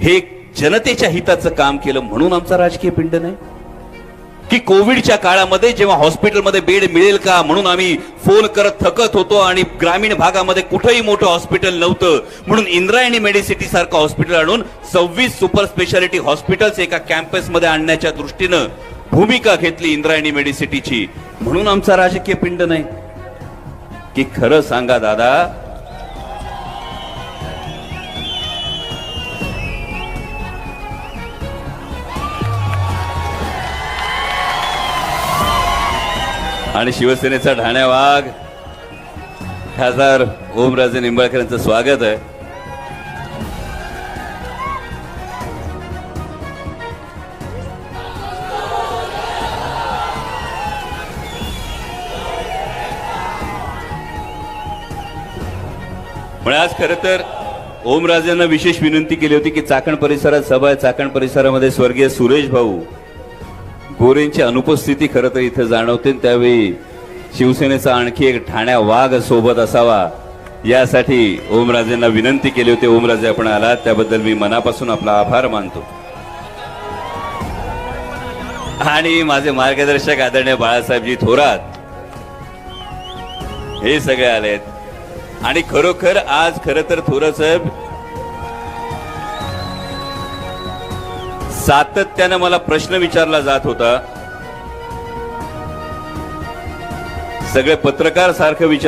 हे जनतेच्या हिताचं काम केलं म्हणून आमचा राजकीय पिंड नाही. की कोविडच्या काळामध्ये जेव्हा हॉस्पिटलमध्ये बेड मिळेल का म्हणून आम्ही फोन करत थकत होतो आणि ग्रामीण भागामध्ये कुठंही मोठं हॉस्पिटल नव्हतं म्हणून इंद्रायणी मेडिसिटी सारखं हॉस्पिटल आणून सव्वीस सुपर स्पेशालिटी हॉस्पिटल्स एका कॅम्पसमध्ये आणण्याच्या दृष्टीनं भूमिका घेतली इंद्रायणी मेडिसिटीची. म्हणून आमचा राजकीय पिंड नाही. की खरं सांगा दादा आणि शिवसेनेचा ढाण्या वाघ खासदार ओमराजे निंबाळकर यांचं स्वागत आहे. पण आज खरं तर ओमराजेंना विशेष विनंती केली होती की चाकण परिसरात सभा आहे. चाकण परिसरामध्ये स्वर्गीय सुरेश भाऊ गोरेंची अनुपस्थिती खरं तर इथं जाणवते. त्यावेळी शिवसेनेचा आणखी एक ठाण्या वाघ सोबत असावा यासाठी ओमराजेंना विनंती केली होती. ओमराजे आपण आलात. त्याबद्दल मी मनापासून आपला आभार मानतो. आणि माझे मार्गदर्शक आदरणीय बाळासाहेबजी थोरात हे सगळे आलेत. आणि खरोखर आज खर तर थोरात साहेब सातत्यानं मला प्रश्न विचारला जात होता. सगळे पत्रकार सारखं विचार